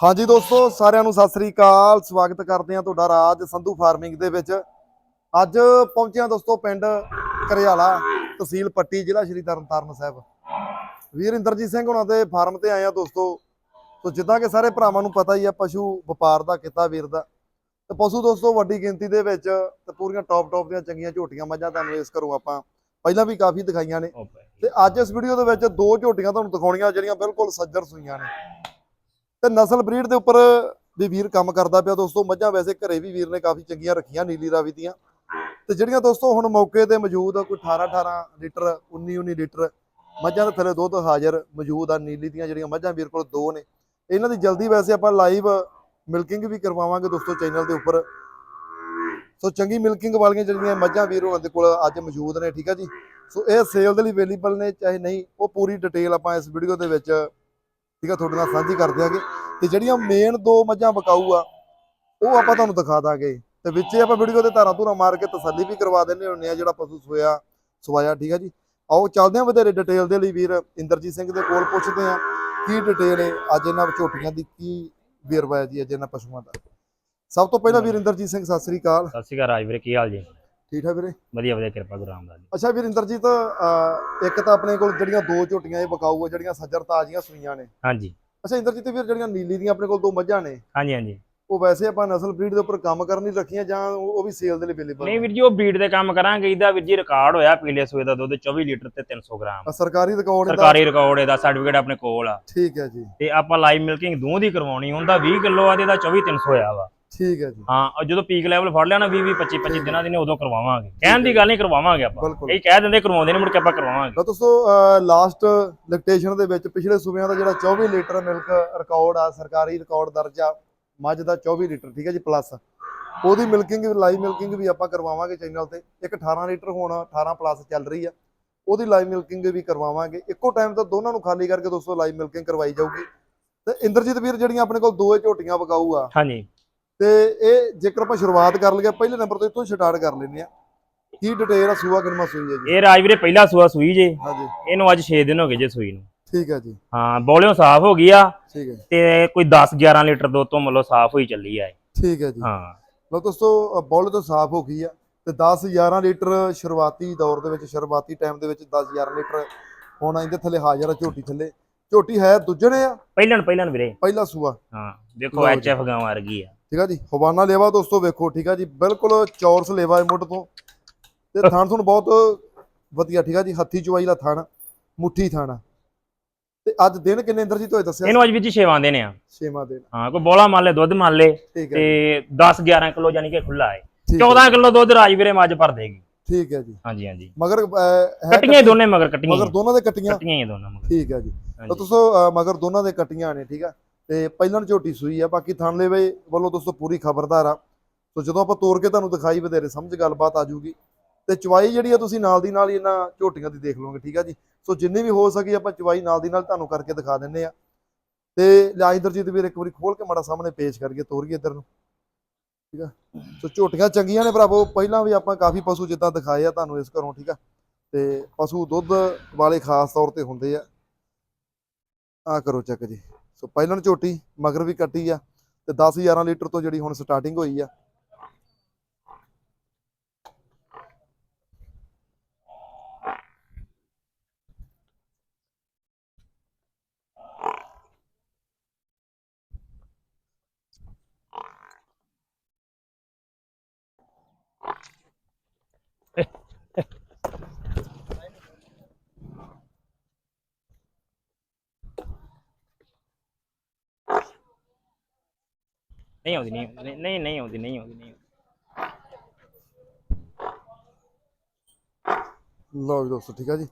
ਹਾਂਜੀ ਦੋਸਤੋ ਸਾਰਿਆਂ ਨੂੰ ਸਤਿ ਸ੍ਰੀ ਅਕਾਲ। ਸਵਾਗਤ ਕਰਦੇ ਹਾਂ ਤੁਹਾਡਾ ਰਾਜ ਸੰਧੂ ਫਾਰਮਿੰਗ ਦੇ ਵਿੱਚ। ਅੱਜ ਪਹੁੰਚੇ ਹਾਂ ਦੋਸਤੋ ਪਿੰਡ ਕਰਿਆਲਾ ਤਹਿਸੀਲ ਪੱਟੀ ਜ਼ਿਲ੍ਹਾ ਸ਼੍ਰੀ ਤਰਨਤਾਰਨ ਸਾਹਿਬ। ਵੀਰ ਇੰਦਰਜੀਤ ਸਿੰਘ ਹੁਣਾਂ ਦੇ ਫਾਰਮ ਤੇ ਆਏ ਆ ਦੋਸਤੋ। ਸੋ ਜਿੱਦਾਂ ਕਿ ਸਾਰੇ ਭਰਾਵਾਂ ਨੂੰ ਪਤਾ ਹੀ ਆ ਪਸ਼ੂ ਵਪਾਰ ਦਾ ਕਿੱਤਾ ਵੀਰ ਦਾ। ਤੇ ਪਸ਼ੂ ਦੋਸਤੋ ਵੱਡੀ ਗਿਣਤੀ ਦੇ ਵਿੱਚ ਤੇ ਪੂਰੀਆਂ ਟੌਪ ਟੌਪ ਦੀਆਂ ਚੰਗੀਆਂ ਝੋਟੀਆਂ ਮੱਝਾਂ ਤੁਹਾਨੂੰ ਇਸ ਕਰੂੰ ਆਪਾਂ ਪਹਿਲਾਂ ਵੀ ਕਾਫੀ ਦਿਖਾਈਆਂ ਨੇ। ਤੇ ਅੱਜ ਇਸ ਵੀਡੀਓ ਦੇ ਵਿੱਚ ਦੋ ਝੋਟੀਆਂ ਤੁਹਾਨੂੰ ਦਿਖਾਉਣੀਆਂ ਜਿਹੜੀਆਂ ਬਿਲਕੁਲ ਸੱਜਰ ਸੂਈਆਂ ਨੇ। ਤੇ ਨਸਲ ਬਰੀਡ ਦੇ ਉੱਪਰ ਵੀ ਵੀਰ ਕੰਮ ਕਰਦਾ ਪਿਆ ਦੋਸਤੋ, ਮੱਝਾਂ ਵੈਸੇ ਘਰੇ ਵੀ ਵੀਰ ਨੇ ਕਾਫੀ ਚੰਗੀਆਂ ਰੱਖੀਆਂ ਨੀਲੀ ਰਾਵੀ ਦੀਆਂ। ਤੇ ਜਿਹੜੀਆਂ ਦੋਸਤੋ ਹੁਣ ਮੌਕੇ ਤੇ ਮੌਜੂਦ ਕੋਈ 18 18 ਲੀਟਰ 19 19 ਲੀਟਰ ਮੱਝਾਂ ਦੇ ਥੱਲੇ ਦੁੱਧ ਹਾਜ਼ਰ ਮੌਜੂਦ ਆ, ਨੀਲੀ ਦੀਆਂ ਜਿਹੜੀਆਂ ਮੱਝਾਂ ਵੀਰ ਕੋਲ ਦੋ ਨੇ। ਇਹਨਾਂ ਦੀ ਜਲਦੀ ਵੈਸੇ ਆਪਾਂ ਲਾਈਵ ਮਿਲਕਿੰਗ ਵੀ ਕਰਵਾਵਾਂਗੇ ਦੋਸਤੋ ਚੈਨਲ ਦੇ ਉੱਪਰ। ਸੋ ਚੰਗੀ ਮਿਲਕਿੰਗ ਵਾਲੀਆਂ ਜਿਹੜੀਆਂ ਮੱਝਾਂ ਵੀਰ ਉਹਨਾਂ ਦੇ ਕੋਲ ਅੱਜ ਮੌਜੂਦ ਨੇ, ਠੀਕ ਆ ਜੀ। ਸੋ ਇਹ ਸੇਲ ਦੇ ਲਈ ਅਵੇਲੇਬਲ ਨੇ, ਚਾਹੇ ਨਹੀਂ, ਉਹ ਪੂਰੀ ਡਿਟੇਲ ਆਪਾਂ ਇਸ ਵੀਡੀਓ ਦੇ ਵਿੱਚ ਠੀਕ ਆ ਤੁਹਾਡੇ ਨਾਲ ਸਾਂਝੀ ਕਰ ਦਿਆਂਗੇ ਤੇ ਜਿਹੜੀਆਂ ਮੇਨ ਦੋ ਮੱਝਾਂ ਬਕਾਊ ਆ ਉਹ ਆਪਾਂ ਤੁਹਾਨੂੰ ਦਿਖਾ ਦਾਂਗੇ। ਤੇ ਵਿੱਚੇ ਆਪਾਂ ਵੀਡੀਓ ਦੇ ਧਾਰਾਂ ਧੂਰਾਂ ਮਾਰ ਕੇ ਤਸੱਲੀ ਵੀ ਕਰਵਾ ਦਿੰਦੇ ਹੁੰਦੇ ਆ ਜਿਹੜਾ ਪਸ਼ੂ ਸੋਇਆ ਸਵਾਇਆ ਠੀਕ ਆ ਜੀ। ਆਓ ਚੱਲਦੇ ਆ ਵਧੇਰੇ ਡਿਟੇਲ ਦੇ ਲਈ ਵੀਰ। ਇੰਦਰਜੀਤ ਸਿੰਘ ਦੇ ਕੋਲ ਪੁੱਛਦੇ ਆ ਕੀ ਡਿਟੇਲ ਹੈ ਅੱਜ ਇਹਨਾਂ ਝੋਟੀਆਂ ਦੀ ਕੀ ਵੇਰਵਾ ਹੈ ਜੀ ਅੱਜ ਇਹਨਾਂ ਪਸ਼ੂਆਂ ਦਾ? ਸਭ ਤੋਂ ਪਹਿਲਾਂ ਵੀਰ ਇੰਦਰਜੀਤ ਸਿੰਘ ਸਤਿ ਸ੍ਰੀ ਅਕਾਲ। ਸਤਿ ਸ਼੍ਰੀ ਅਕਾਲ ਰਾਜ ਵੀਰੇ ਕੀ ਹਾਲ ਜੀ? ਠੀਕ ਠਾਕ ਵੀਰੇ? ਵਧੀਆ ਵਧੀਆ ਕਿਰਪਾ ਗੁਰੂ ਰਾਮਦਾਸ ਜੀ। ਅੱਛਾ ਵੀਰ ਇੰਦਰਜੀਤ ਇੱਕ ਤਾਂ ਆਪਣੇ ਕੋਲ ਜਿਹੜੀਆਂ ਦੋ ਝੋਟੀਆਂ ਇਹ ਬਕਾਊ ਆ ਜਿਹੜੀਆਂ ਸੱਜਰ ਤਾਜ਼ੀਆਂ ਸੂਈਆਂ ਨੇ। ਹਾਂਜੀ। ਅੱਛਾ ਇੰਦਰਜੀਤ ਵੀਰ ਜਿਹੜੀਆਂ ਨੀਲੀ ਦੀਆਂ ਆਪਣੇ ਕੋਲ ਦੋ ਮੱਝਾਂ ਨੇ ਹਾਂਜੀ ਹਾਂਜੀ। ਉਹ ਵੈਸੇ ਆਪਾਂ ਨਸਲ ਬਰੀਡ ਦੇ ਉੱਪਰ ਕੰਮ ਕਰਨ ਲਈ ਰੱਖੀਆਂ ਜਾਂ ਉਹ ਵੀ ਸੇਲ ਦੇ ਲਈ ਅਵੇਲੇਬਲ ਨਹੀਂ ਵੀਰ ਜੀ ਉਹ ਬਰੀਡ ਦੇ ਕੰਮ ਕਰਾਂਗੇ। ਇਹਦਾ ਵੀਰ ਜੀ ਰਿਕਾਰਡ ਹੋਇਆ ਪੀਲੇ ਸੂਏ ਦਾ ਦੁੱਧ 24 ਲੀਟਰ ਤੇ 300 ਗ੍ਰਾਮ। ਸਰਕਾਰੀ ਰਿਕਾਰਡ ਸਰਕਾਰੀ ਰਿਕਾਰਡ ਇਹਦਾ ਸਰਟੀਫਿਕੇਟ ਆਪਣੇ ਕੋਲ ਆ। ਠੀਕ ਹੈ ਜੀ। ਤੇ ਆਪਾਂ ਲਾਈਵ ਮਿਲਕਿੰਗ ਦੂੰ ਦੀ ਕਰਵਾਉਣੀ ਹੁੰਦਾ 20 ਕਿਲੋ ਆ ਤੇ ਇਹਦਾ 24 300 ਹੋਇਆ ਵਾ। ਠੀਕ ਹੈ ਜੀ। ਹਾਂ ਉਹ ਜਦੋਂ ਪੀਕ ਲੈਵਲ ਫੜ ਲਿਆ ਨਾ 20 20 25 25 ਦਿਨਾਂ ਦੀ ਨੇ ਉਦੋਂ ਕਰਵਾਵਾਂਗੇ। ਕਹਿਣ ਦੀ ਗੱਲ ਨਹੀਂ ਕਰਵਾਵਾਂਗੇ ਆਪਾਂ। ਇਹ ਕਹਿ ਦਿੰਦੇ ਕਰਵਾਉਂਦੇ ਨੇ ਮੁੜ ਕੇ ਆਪਾਂ ਕਰਵਾਵਾਂਗੇ। ਤਾਂ ਦੋਸਤੋ ਲਾਸਟ ਲੈਕਟੇਸ਼ਨ ਦੇ ਵਿੱਚ ਪਿਛਲੇ ਸੂਬਿਆਂ ਦਾ ਜਿਹੜਾ 24 ਲੀਟਰ ਮਿਲਕ ਰਿਕਾਰਡ ਆ ਸਰਕਾਰੀ ਰਿਕਾਰਡ ਦਰਜ ਆ ਮੱਝ ਦਾ 24 ਲੀਟਰ ਠੀਕ ਹੈ ਜੀ ਪਲੱਸ ਉਹਦੀ ਮਿਲਕਿੰਗ ਲਾਈਵ ਮਿਲਕਿੰਗ ਵੀ ਆਪਾਂ ਕਰਵਾਵਾਂਗੇ ਚੈਨਲ ਤੇ। ਇੱਕ 18 ਲੀਟਰ ਹੁਣ 18 ਪਲੱਸ ਚੱਲ ਰਹੀ ਆ। ਉਹਦੀ ਲਾਈਵ ਮਿਲਕਿੰਗ ਵੀ ਕਰਵਾਵਾਂਗੇ। ਇੱਕੋ ਟਾਈਮ ਤਾਂ ਦੋਨਾਂ ਨੂੰ ਖਾਲੀ ਕਰਕੇ ਦੋਸਤੋ ਲਾਈਵ ਮਿਲਕਿੰਗ ਕਰਵਾਈ ਜਾਊਗੀ। ਤੇ ਇੰਦਰਜੀਤ ਵੀਰ ਜਿਹੜੀਆਂ ਆਪਣੇ ਕੋਲ ਦੋਏ ਝੋਟੀਆਂ ਵਗਾਊ ਆ ਹਾਂਜੀ। ਤੇ ਇਹ ਜੇਕਰ ਆਪਾਂ ਸ਼ੁਰੂਆਤ ਕਰ ਲਈਏ ਪਹਿਲੇ ਨੰਬਰ ਤੋਂ ਇੱਥੋਂ ਸਟਾਰਟ ਕਰ ਲੈਂਦੇ ਆ ਕੀ ਡਿਟੇਲ ਆ ਸੂਆ ਕਿਨਮਾ ਸੂਈ ਹੈ ਜੀ? ਇਹ ਰਾਜ ਵੀਰੇ ਪਹਿਲਾ ਸੂਆ ਸੂਈ ਜੇ। ਹਾਂਜੀ। ਇਹਨੂੰ ਅੱਜ 6 ਦਿਨ ਹੋ ਗਏ ਜੇ ਸੂਈ ਨੂੰ। ਠੀਕ ਹੈ ਜੀ। ਹਾਂ ਬੋਲਿਓ ਸਾਫ਼ ਹੋ ਗਈ ਆ। ਠੀਕ ਹੈ। ਤੇ ਕੋਈ 10 11 ਲੀਟਰ ਦੁੱਧ ਤੋਂ ਮੱਲੋ ਸਾਫ਼ ਹੋਈ ਚੱਲੀ ਆ। ਠੀਕ ਹੈ ਜੀ। ਹਾਂ। ਲਓ ਦੋਸਤੋ ਬੌਲ ਤੋਂ ਸਾਫ਼ ਹੋ ਗਈ ਆ। ਤੇ 10 11 ਲੀਟਰ ਸ਼ੁਰੂਆਤੀ ਦੌਰ ਦੇ ਵਿੱਚ ਸ਼ੁਰੂਆਤੀ ਟਾਈਮ ਦੇ ਵਿੱਚ 10 11 ਲੀਟਰ ਹੁਣ ਇਹਦੇ ਥੱਲੇ ਹਾਜ਼ਰ ਆ ਝੋਟੀ ਥੱਲੇ। ਝੋਟੀ ਹੈ ਦੁੱਜਣੇ ਆ? ਪਹਿਲਣ ਪਹਿਲਣ ਵੀਰੇ। ਪਹਿਲਾ ਸੂਆ। ਹਾਂ ਦੇਖੋ। ਐਚਐਫ ਗਾਂ ਵਰਗੀ ਆ। ਠੀਕ ਆ ਜੀ? ਹਵਾਨਾ ਲੇਵਾ ਦੋਸਤੋ ਵੇਖੋ ਠੀਕ ਆ ਜੀ? ਬਿਲਕੁਲ ਚੌਰਸ ਲੇਵਾ ਮੁੱਢ ਤੋਂ। ਤੇ ਥਣ ਤੁਹਾਨੂੰ ਬਹੁਤ ਵਧੀਆ ਠੀਕ ਆ ਜੀ? ਹੱਥੀ ਚੁਆਈ ਦਾ ਥਣ ਮੁੱਠੀ ਥਣ। ਤੇ ਅੱਜ ਦਿਨ ਕਿੰਨੇ ਅੰਦਰ ਜੀ ਤੋਂ ਦੱਸਿਆ? ਇਹਨੂੰ ਅੱਜ ਵਿੱਚ ਹੀ ਛੇਵਾਂ ਦੇਣੇ ਆ। ਛੇਵਾਂ ਦਿਨ। ਹਾਂ ਕੋਈ ਬੋਲਾ ਮੰਨ ਲੈ ਦੁੱਧ ਮੰਨ ਲੈ ਤੇ 10 11 ਕਿਲੋ ਯਾਨੀ ਕਿ ਖੁੱਲਾ ਹੈ। ਠੀਕ ਹੈ 14 ਕਿਲੋ ਦੁੱਧ ਰਾਜ ਵੀਰੇ ਮੱਝ ਭਰ ਦੇਗੀ ਠੀਕ ਹੈ ਜੀ। ਹਾਂਜੀ ਹਾਂਜੀ। ਮਗਰ ਕੱਟੀਆਂ ਦੋਨੇ ਮਗਰ ਕੱਟੀਆਂ ਮਗਰ। ਦੋਨਾਂ ਦੇ ਕੱਟੀਆਂ? ਕੱਟੀਆਂ ਹੀ ਦੋਨਾਂ ਮਗਰ। ਠੀਕ ਹੈ ਜੀ। ਤਾਂ ਅਹ ਮਗਰ ਦੋਨਾਂ ਦੇ ਕੱਟੀਆਂ ਨੇ ਠੀਕ ਆ? ਤੇ ਪਹਿਲਾਂ ਝੋਟੀ ਸੂਈ ਆ, ਬਾਕੀ ਥਣ ਵੱਲੋਂ ਦੋਸਤੋ ਪੂਰੀ ਖਬਰਦਾਰ ਆ। ਸੋ ਜਦੋਂ ਆਪਾਂ ਤੋਰ ਕੇ ਤੁਹਾਨੂੰ ਦਿਖਾਈ ਵਧੇਰੇ, ਸਮਝ ਗੱਲਬਾਤ ਆ ਜੂਗੀ ਤੇ ਚਵਾਈ ਜਿਹੜੀ ਆ, ਤੁਸੀਂ ਨਾਲ ਦੀ ਨਾਲ ਹੀ ਇਹਨਾਂ ਝੋਟੀਆਂ ਦੀ ਦੇਖ ਲਓਗੇ, ਠੀਕ ਆ ਜੀ? ਸੋ ਜਿੰਨੀ ਵੀ ਹੋ ਸਕੀ ਆਪਾਂ ਚਵਾਈ ਨਾਲ ਦੀ ਨਾਲ ਤੁਹਾਨੂੰ ਕਰਕੇ ਦਿਖਾ ਦਿੰਨੇ ਆ। ਤੇ ਲਿਆ ਇੰਦਰਜੀਤ ਵੀਰ, ਇੱਕ ਵਾਰੀ ਖੋਲ ਕੇ ਮਾੜਾ ਸਾਹਮਣੇ ਪੇਸ਼ ਕਰਕੇ ਤੋਰੀਏ ਇੱਧਰ ਨੂੰ। ਠੀਕ ਆ? ਸੋ ਝੋਟੀਆਂ ਚੰਗੀਆਂ ਨੇ ਭਰਾਵੋ, ਪਹਿਲਾਂ ਵੀ ਆਪਾਂ ਕਾਫੀ ਪਸ਼ੂ ਜਿੱਦਾਂ ਦਿਖਾਏ ਆ ਤੁਹਾਨੂੰ ਇਸ ਘਰੋਂ, ਠੀਕ ਆ? ਤੇ ਪਸ਼ੂ ਦੁੱਧ ਵਾਲੇ ਖਾਸ ਤੌਰ ਤੇ ਹੁੰਦੇ ਆ। ਆ ਕਰੋ ਚੈੱਕ ਜੀ। ਸੋ ਪਹਿਲਾਂ ਝੋਟੀ, ਮਗਰ ਵੀ ਕੱਟੀ ਆ ਤੇ 10 11 ਲੀਟਰ ਤੋਂ ਜਿਹੜੀ ਹੁਣ ਸਟਾਰਟਿੰਗ ਹੋਈ ਆ ਨਹੀਂ ਆਉਂਦੀ ਨਹੀਂ ਨਹੀਂ ਨਹੀਂ ਨਹੀਂ ਆਉਂਦੀ ਨਹੀਂ ਆਉਂਦੀ ਨਹੀਂ ਆਉਂਦੀ। ਲਓ ਜੀ ਦੋਸਤੋ ਠੀਕ ਆ ਜੀ।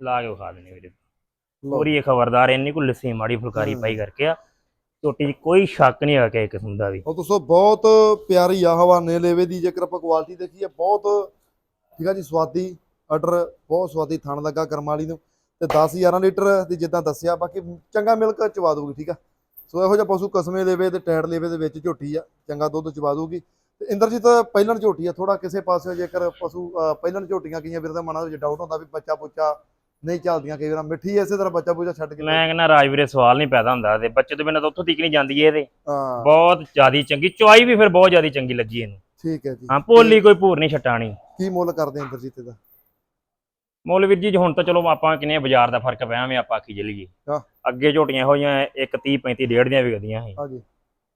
ਲਾ ਕੇ ਵਿਖਾ ਦਿੰਦੇ ਵੀਰੇ। ਲਓ। ਪੂਰੀ ਇਹ ਖਬਰਦਾਰ ਇੰਨੀ ਕੋ ਲੱਸੀ ਮਾੜੀ ਫੁਲਕਾਰੀ ਪਾਈ ਕਰਕੇ ਆ ਝੋਟੀ 'ਚ ਕੋਈ ਸ਼ੱਕ ਨਹੀਂ ਆ ਕਿਸੇ ਕਿਸਮ ਦਾ ਵੀ। ਉਹ ਦੋਸਤੋ ਬਹੁਤ ਪਿਆਰੀ ਆ ਹਵਾਨੇ ਲੇਵੇ ਦੀ ਜੇਕਰ ਆਪਾਂ ਕੁਆਲਿਟੀ ਦੇਖੀਏ ਬਹੁਤ ਠੀਕ ਆ ਜੀ ਸਵਾਦੀ। ਆਰਡਰ ਬਹੁਤ ਸਵਾਦੀ ਥਣ ਲੱਗਾ ਕਰਮ ਵਾਲੀ ਨੂੰ ਤੇ 10 11 ਲੀਟਰ ਦੀ ਜਿੱਦਾਂ ਦੱਸਿਆ ਬਾਕੀ ਚੰਗਾ ਮਿਲਕ ਚਵਾ ਦੂਗੀ ਠੀਕ ਆ? ਸੋ ਇਹੋ ਜਿਹਾ ਪਸ਼ੂ ਕਸਮੇ ਲੇਵੇ ਤੇ ਟੈੜ ਲੇਵੇ ਦੇ ਵਿੱਚ ਝੋਟੀ ਆ ਚੰਗਾ ਦੁੱਧ ਚਵਾ ਦੂਗੀ ਤੇ ਇੰਦਰਜੀਤ ਪਹਿਲਣ ਝੋਟੀ ਆ ਥੋੜਾ ਕਿਸੇ ਪਾਸੇ ਜੇਕਰ ਪਸ਼ੂ ਅਹ, ਪਹਿਲਣ ਝੋਟੀਆਂ ਕਈਆਂ ਵੀਰ ਦੇ ਮਨਾਂ ਵਿੱਚ ਡਾਊਟ ਹੁੰਦਾ ਵੀ ਬੱਚਾ ਪੁੱਚਾ ਨਹੀਂ ਚੱਲਦੀਆਂ ਕਈ ਵਾਰ ਮਿੱਠੀ ਇਸੇ ਤਰ੍ਹਾਂ ਬੱਚਾ ਪੁੱਚਾ ਛੱਡ ਕੇ ਮੈਂ ਕਹਿੰਦਾ ਰਾਜਵੀਰੇ ਸਵਾਲ ਨਹੀਂ ਪੈਦਾ ਹੁੰਦਾ ਤੇ ਬੱਚੇ ਤੋਂ ਬਿਨਾਂ ਤਾਂ ਉੱਥੋਂ ਤੱਕ ਨਹੀਂ ਜਾਂਦੀ ਇਹ ਇਹਦੇ ਹਾਂ। ਬਹੁਤ ਜ਼ਿਆਦੀ ਚੰਗੀ ਚੁਆਈ ਵੀ ਫਿਰ ਬਹੁਤ ਜ਼ਿਆਦੀ ਚੰਗੀ ਲੱਗੀ ਇਹਨੂੰ। ਠੀਕ ਹੈ ਜੀ। ਹਾਂ ਭੋਲੀ ਕੋਈ ਭੂਰ ਨਹੀਂ ਛਟਾਣੀ ਕੀ ਮੁੱਲ ਕਰਦੇ ਇੰਦਰਜੀਤ ਦਾ ਮੁੱਲ ਵੀਰ ਜੀ ਹੁਣ ਤਾਂ ਚਲੋ ਆਪਾਂ ਕਿਨੇ ਬਾਜ਼ਾਰ ਦਾ ਫ਼ਰਕ ਪਿਆ ਐਵੇਂ ਆਪਾਂ ਆਖੀ ਚਲੀਏ। ਹਾਂ। ਅੱਗੇ ਝੋਟੀਆਂ ਜਿਹੀਆਂ 1 30 35 ਡੇਢ ਦੀਆਂ ਵਿਕਦੀਆਂ ਸੀ। ਹਾਂਜੀ।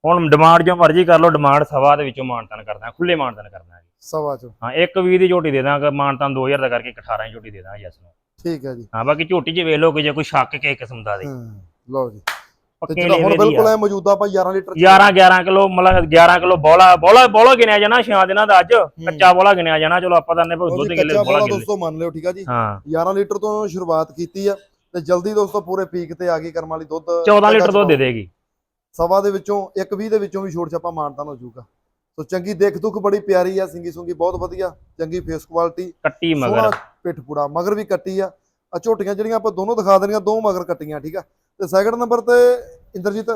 ਹੁਣ ਡਿਮਾਂਡ ਜੋ ਮਰਜ਼ੀ ਕਰ ਲਓ ਡਿਮਾਂਡ ਸਵਾ ਦੇ ਵਿੱਚੋਂ ਮਾਨਤਨ ਕਰਦਾ ਖੁੱਲੇ ਮਾਨਤਨ ਕਰਦਾ ਸਵਾ ਚ। ਹਾਂ ਇੱਕ 20 ਦੀ ਝੋਟੀ ਦੇ ਦਾਂਗਾ ਮਾਨਤਨ 2000 ਦਾ ਕਰਕੇ ਇੱਕ 18 ਦੀ ਝੋਟੀ ਦੇ ਦਾਂਗਾ ਜਸ ਨੂੰ। ਠੀਕ ਹੈ ਜੀ। ਹਾਂ ਬਾਕੀ ਝੋਟੀ 'ਚ ਵੇਖ ਲਓ ਕਿ ਜੇ ਕੋਈ ਸ਼ੱਕ ਕਿਸੇ ਕਿਸਮ ਦਾ ਦੇ। ਲਓ ਜੀ। ਤੇ ਜਿਹੜਾ ਹੁਣ ਬਿਲਕੁਲ ਐ ਮੌਜੂਦਾ ਆਪਾਂ 11 ਲੀਟਰ 11 11 ਕਿਲੋ ਮਤਲਬ 11 ਕਿਲੋ ਬੋਲਾ ਬੋਲਾ ਬੋਲਾ ਗਿਣਿਆ ਜਾਣਾ ਛਿਆਂ ਦਿਨਾਂ ਦਾ ਅੱਜ। ਕੱਚਾ ਬੋਲਾ ਗਿਣਿਆ ਜਾਣਾ ਚਲੋ ਆਪਾਂ ਤਾਂ ਨੇ ਦੁੱਧ ਕਿੱਲੇ ਬੋਲਾ ਬੋਲਾ ਗਿਣ ਦੋਸਤੋ ਮੰਨ ਲਿਓ ਠੀਕ ਆ ਜੀ? ਹਾਂ। 11 ਲੀਟਰ ਤੋਂ ਸ਼ੁਰੂਆਤ ਕੀਤੀ ਆ ਤੇ ਜਲਦੀ ਦੋਸਤੋ ਪੂਰੇ ਪੀਕ ਤੇ ਆ ਗਈ ਕਰਮ ਵਾਲੀ ਦੁੱਧ। 14 ਲੀਟਰ ਦੁੱਧ ਦੇ ਦੇਗੀ। ਸਵਾ ਦੇ ਵਿੱਚੋਂ ਇੱਕ 20 ਦੇ ਵਿੱਚੋਂ ਵੀ ਛੋਟ ਛਾਪਾ ਮਾਨਤਾਨ ਹੋ ਜਾਊਗਾ ਸੋ ਚੰਗੀ ਦੇਖ ਦੁੱਖ ਬੜੀ ਪਿਆਰੀ ਆ ਸਿੰਗੀ ਸੁੰਗੀ ਬਹੁਤ ਵਧੀਆ ਚੰਗੀ ਫੇਸ ਕੁਆਲਿਟੀ ਕੱਟੀ ਮਗਰ। ਪਿੱਠ ਪੂੜਾ ਮਗਰ ਵੀ ਕੱਟੀ ਆ। ਆ ਝੋਟੀਆਂ ਜਿਹੜੀਆਂ ਆਪਾਂ ਦੋਨੋਂ ਦਿਖਾ ਦੇਣੀਆਂ ਦੋ ਮਗਰ ਕੱਟੀਆਂ ਠੀਕ ਆ? ਤੇ ਸੈਕਿੰਡ ਨੰਬਰ ਤੇ ਇੰਦਰਜੀਤ